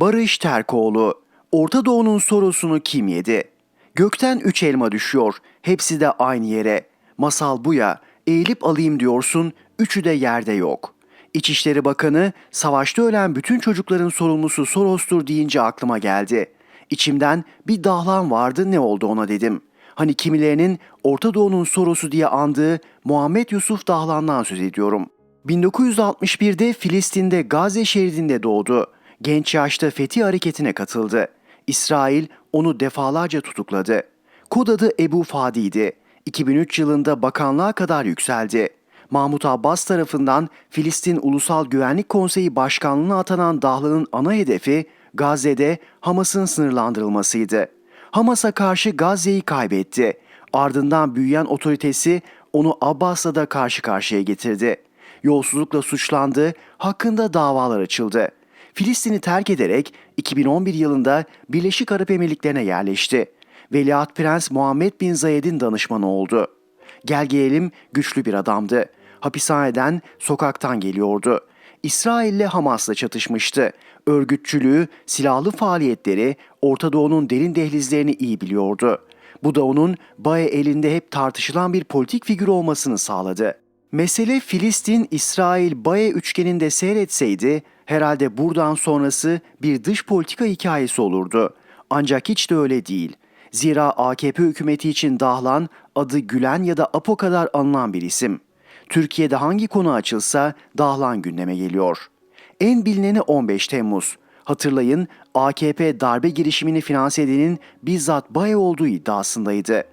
Barış Terkoğlu, Orta Doğu'nun sorusunu kim yedi? Gökten üç elma düşüyor, hepsi de aynı yere. Masal bu ya, eğilip alayım diyorsun, üçü de yerde yok. İçişleri Bakanı, savaşta ölen bütün çocukların sorumlusu Soros'tur deyince aklıma geldi. İçimden bir dahlan vardı ne oldu ona dedim. Hani kimilerinin Orta Doğu'nun Soros'u diye andığı Muhammed Yusuf Dahlan'dan söz ediyorum. 1961'de Filistin'de Gazze şeridinde doğdu. Genç yaşta Fethi hareketine katıldı. İsrail onu defalarca tutukladı. Kod adı Ebu Fadi'ydi. 2003 yılında bakanlığa kadar yükseldi. Mahmut Abbas tarafından Filistin Ulusal Güvenlik Konseyi Başkanlığına atanan Dahlan'ın ana hedefi Gazze'de Hamas'ın sınırlandırılmasıydı. Hamas'a karşı Gazze'yi kaybetti. Ardından büyüyen otoritesi onu Abbas'la da karşı karşıya getirdi. Yolsuzlukla suçlandı, hakkında davalar açıldı. Filistin'i terk ederek 2011 yılında Birleşik Arap Emirlikleri'ne yerleşti. Veliaht Prens Muhammed Bin Zayed'in danışmanı oldu. Gel gelelim güçlü bir adamdı. Hapishaneden, sokaktan geliyordu. İsrail'le Hamas'la çatışmıştı. Örgütçülüğü, silahlı faaliyetleri, Orta Doğu'nun derin dehlizlerini iyi biliyordu. Bu da onun Bae elinde hep tartışılan bir politik figür olmasını sağladı. Mesele Filistin-İsrail-Bae üçgeninde seyretseydi herhalde buradan sonrası bir dış politika hikayesi olurdu. Ancak hiç de öyle değil. Zira AKP hükümeti için Dahlan adı Gülen ya da Apo kadar anılan bir isim. Türkiye'de hangi konu açılsa Dahlan gündeme geliyor. En bilineni 15 Temmuz. Hatırlayın AKP darbe girişimini finanse edenin bizzat Bae olduğu iddiasındaydı.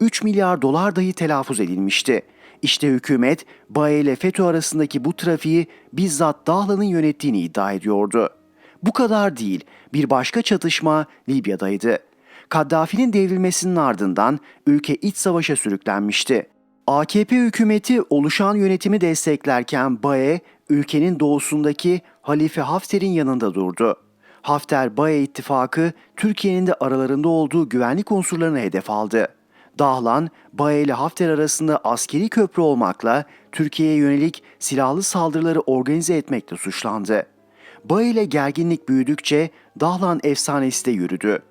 3 milyar dolar dahi telaffuz edilmişti. İşte hükümet Bae ile FETÖ arasındaki bu trafiği bizzat Dahlan'ın yönettiğini iddia ediyordu. Bu kadar değil, bir başka çatışma Libya'daydı. Kaddafi'nin devrilmesinin ardından ülke iç savaşa sürüklenmişti. AKP hükümeti oluşan yönetimi desteklerken Bae, ülkenin doğusundaki Halife Hafter'in yanında durdu. Hafter-Bae ittifakı Türkiye'nin de aralarında olduğu güvenlik unsurlarını hedef aldı. Dahlan, Bae Hafter arasında askeri köprü olmakla Türkiye'ye yönelik silahlı saldırıları organize etmekle suçlandı. Bae gerginlik büyüdükçe Dahlan efsanesi de yürüdü.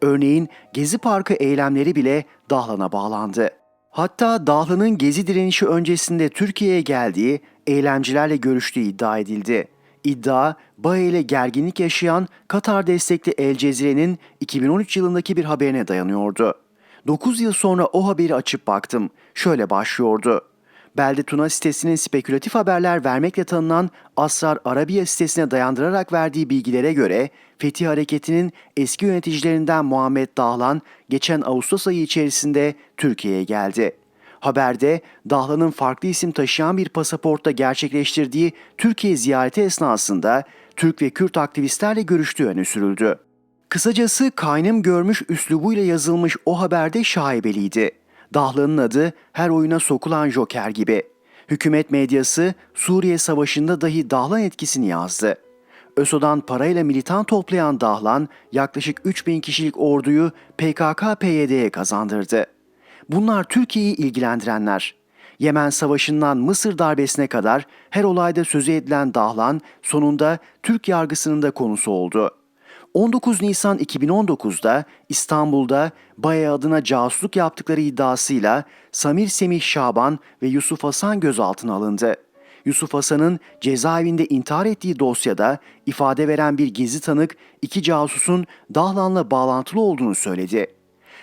Örneğin Gezi Parkı eylemleri bile Dahlan'a bağlandı. Hatta Dahlan'ın Gezi direnişi öncesinde Türkiye'ye geldiği, eylemcilerle görüştüğü iddia edildi. İddia, Bae gerginlik yaşayan Katar destekli El Cezire'nin 2013 yılındaki bir haberine dayanıyordu. 9 yıl sonra o haberi açıp baktım. Şöyle başlıyordu. Belde Tuna sitesinin spekülatif haberler vermekle tanınan Asrar Arabiya sitesine dayandırarak verdiği bilgilere göre Fethi Hareketi'nin eski yöneticilerinden Muhammed Dahlan geçen Ağustos ayı içerisinde Türkiye'ye geldi. Haberde Dahlan'ın farklı isim taşıyan bir pasaportta gerçekleştirdiği Türkiye ziyareti esnasında Türk ve Kürt aktivistlerle görüştüğü öne sürüldü. Kısacası kaynım görmüş üslubuyla yazılmış o haberde şaibeliydi. Dahlan'ın adı her oyuna sokulan joker gibi. Hükümet medyası Suriye Savaşı'nda dahi Dahlan etkisini yazdı. ÖSO'dan parayla militan toplayan Dahlan yaklaşık 3000 kişilik orduyu PKK-PYD'ye kazandırdı. Bunlar Türkiye'yi ilgilendirenler. Yemen Savaşı'ndan Mısır darbesine kadar her olayda sözü edilen Dahlan sonunda Türk yargısının da konusu oldu. 19 Nisan 2019'da İstanbul'da Baye adına casusluk yaptıkları iddiasıyla Samir Semih Şaban ve Yusuf Hasan gözaltına alındı. Yusuf Hasan'ın cezaevinde intihar ettiği dosyada ifade veren bir gizli tanık iki casusun Dahlan'la bağlantılı olduğunu söyledi.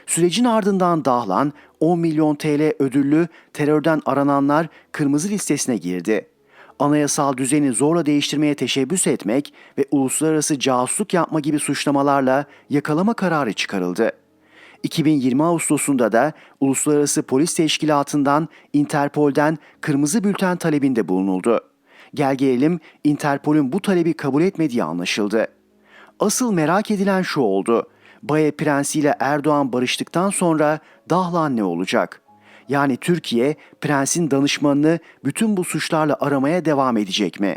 Sürecin ardından Dahlan 10 milyon TL ödüllü terörden arananlar kırmızı listesine girdi. Anayasal düzeni zorla değiştirmeye teşebbüs etmek ve uluslararası casusluk yapma gibi suçlamalarla yakalama kararı çıkarıldı. 2020 Ağustos'unda da Uluslararası Polis Teşkilatı'ndan Interpol'den kırmızı bülten talebinde bulunuldu. Gel gelelim Interpol'ün bu talebi kabul etmediği anlaşıldı. Asıl merak edilen şu oldu. Baye Prensi ile Erdoğan barıştıktan sonra Dahlan ne olacak? Yani Türkiye prensin danışmanını bütün bu suçlarla aramaya devam edecek mi?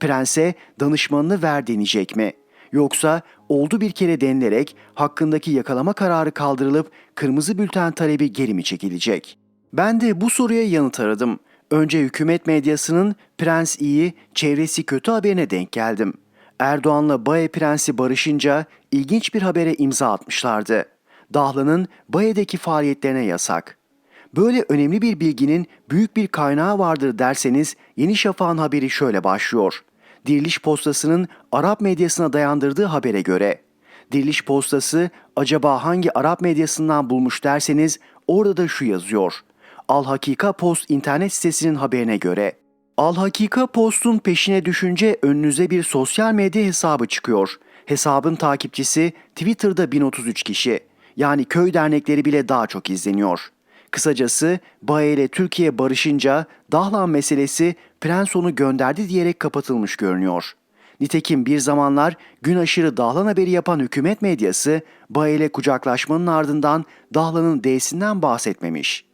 Prense danışmanını ver denecek mi? Yoksa oldu bir kere denilerek hakkındaki yakalama kararı kaldırılıp kırmızı bülten talebi geri mi çekilecek? Ben de bu soruya yanıt aradım. Önce hükümet medyasının prens iyi, çevresi kötü haberine denk geldim. Erdoğan'la Baye Prensi barışınca ilginç bir habere imza atmışlardı. Dahlan'ın Baye'deki faaliyetlerine yasak. Böyle önemli bir bilginin büyük bir kaynağı vardır derseniz Yeni Şafak'ın haberi şöyle başlıyor. Diriliş Postası'nın Arap medyasına dayandırdığı habere göre. Diriliş Postası acaba hangi Arap medyasından bulmuş derseniz orada da şu yazıyor. Al Hakika Post internet sitesinin haberine göre. Al Hakika Post'un peşine düşünce önünüze bir sosyal medya hesabı çıkıyor. Hesabın takipçisi Twitter'da 1033 kişi. Yani köy dernekleri bile daha çok izleniyor. Kısacası Baye ile Türkiye barışınca Dahlan meselesi Prens onu gönderdi diyerek kapatılmış görünüyor. Nitekim bir zamanlar gün aşırı Dahlan haberi yapan hükümet medyası Baye ile kucaklaşmanın ardından Dahlan'ın D'sinden bahsetmemiş.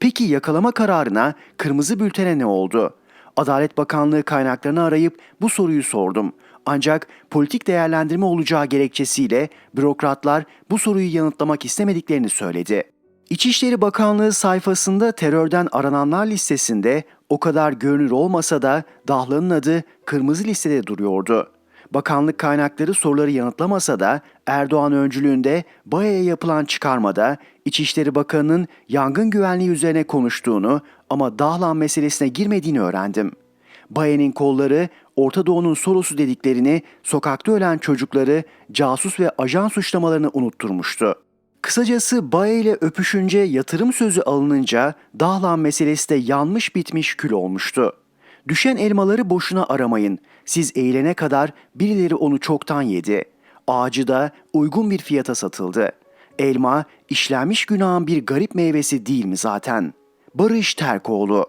Peki yakalama kararına kırmızı bültene ne oldu? Adalet Bakanlığı kaynaklarını arayıp bu soruyu sordum. Ancak politik değerlendirme olacağı gerekçesiyle bürokratlar bu soruyu yanıtlamak istemediklerini söyledi. İçişleri Bakanlığı sayfasında terörden arananlar listesinde o kadar görünür olmasa da Dahlan'ın adı kırmızı listede duruyordu. Bakanlık kaynakları soruları yanıtlamasa da Erdoğan öncülüğünde Baye'ye yapılan çıkarmada İçişleri Bakanı'nın yangın güvenliği üzerine konuştuğunu ama Dahlan meselesine girmediğini öğrendim. Baye'nin kolları Orta Doğu'nun Soros'u dediklerini, sokakta ölen çocukları, casus ve ajan suçlamalarını unutturmuştu. Kısacası Baye ile öpüşünce yatırım sözü alınınca Dahlan meselesi de yanmış bitmiş kül olmuştu. Düşen elmaları boşuna aramayın. Siz eğilene kadar birileri onu çoktan yedi. Ağacı da uygun bir fiyata satıldı. Elma işlenmiş günahın bir garip meyvesi değil mi zaten? Barış Terkoğlu